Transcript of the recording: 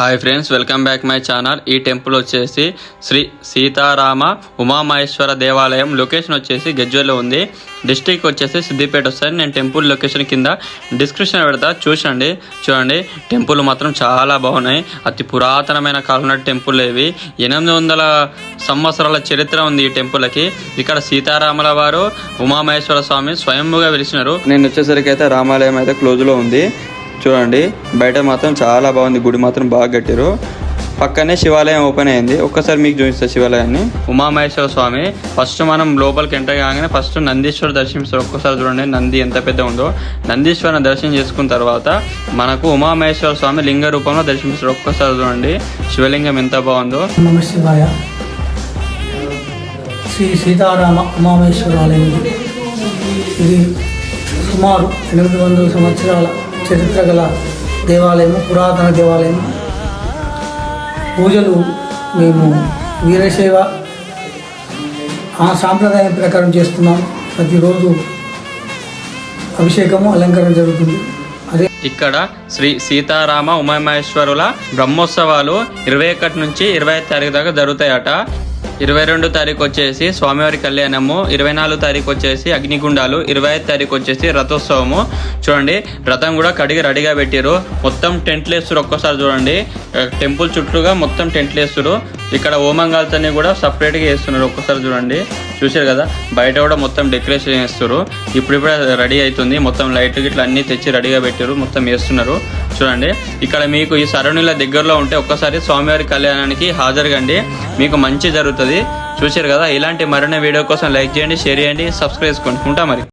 Hi friends welcome back my channel ఈ temple వచ్చేసి శ్రీ సీతారామ ఉమామహేశ్వర దేవాలయం. లొకేషన్ వచ్చేసి గజ్వేల్లో ఉంది. డిస్టిక్ వచ్చేసి సిద్దిపేట వస్తుంది నేను టెంపుల్ లొకేషన్ కింద డిస్క్రిప్షన్ పెడతా. చూసండి. చూడండి. టెంపుల్ మాత్రం చాలా బాగున్నాయి. అతి పురాతనమైన కాలం టెంపుల్ ఇవి. ఎనిమిది వందల సంవత్సరాల చరిత్ర ఉంది ఈ టెంపుల్కి ఇక్కడ సీతారాముల వారు ఉమామహేశ్వర స్వామి స్వయంగా వెలిసినారు నేను వచ్చేసరికి అయితే రామాలయం అయితే క్లోజ్లో ఉంది. చూడండి బయట మాత్రం చాలా బాగుంది గుడి మాత్రం బాగా కట్టారు పక్కనే శివాలయం ఓపెన్ అయింది. ఒక్కసారి మీకు చూపిస్తా శివాలయాన్ని. ఉమామహేశ్వర స్వామి ఫస్ట్ మనం లోపలికి ఎంటర్ కాగానే ఫస్ట్ నందీశ్వర దర్శించారు ఒక్కసారి చూడండి నంది ఎంత పెద్ద ఉందో. నందీశ్వరుని దర్శనం చేసుకున్న తర్వాత మనకు ఉమామహేశ్వర స్వామి లింగ రూపంలో దర్శించారు ఒక్కసారి చూడండి శివలింగం ఎంత బాగుందో. శివాయ. శ్రీ సీతారామ ఉమామేశ్వర ఆలయం. ఇది సుమారు ఎనిమిది వందల సంవత్సరాల చరిత్ర గల దేవాలయము పురాతన దేవాలయం పూజలు మేము వీరశైవ ఆ సాంప్రదాయం ప్రకారం చేస్తున్నాం ప్రతిరోజు అభిషేకము అలంకరణ జరుగుతుంది. అదే ఇక్కడ శ్రీ సీతారామ ఉమామహేశ్వరుల బ్రహ్మోత్సవాలు ఇరవై ఒకటి నుంచి ఇరవై తారీఖు దాకా జరుగుతాయట. ఇరవై రెండు తారీఖు వచ్చేసి స్వామివారి కళ్యాణము ఇరవై నాలుగు తారీఖు వచ్చేసి అగ్నిగుండాలు ఇరవై ఐదు తారీఖు వచ్చేసి రథోత్సవము. చూడండి రథం కూడా కడిగి రెడీగా పెట్టారు మొత్తం టెంట్లు వేస్తారు ఒక్కసారి చూడండి. టెంపుల్ చుట్టూగా మొత్తం టెంట్లు వేస్తారు ఇక్కడ ఓమంగాలతోని కూడా సపరేట్గా వేస్తున్నారు ఒక్కసారి చూడండి. చూశారు కదా? బయట కూడా మొత్తం డెకరేషన్ చేస్తారు ఇప్పుడిప్పుడే రెడీ అవుతుంది. మొత్తం లైట్ గిట్ల అన్ని తెచ్చి రెడీగా పెట్టారు. మొత్తం వేస్తున్నారు చూడండి. ఇక్కడ మీకు ఈ సరౌండింగ్ల దగ్గరలో ఉంటే ఒక్కసారి స్వామివారి కళ్యాణానికి హాజరుగండి. మీకు మంచి జరుగుతుంది. చూశారు కదా? ఇలాంటి మరిన్ని వీడియో కోసం లైక్ చేయండి షేర్ చేయండి సబ్స్క్రైబ్ చేసుకోండి. ఉంటా మరి.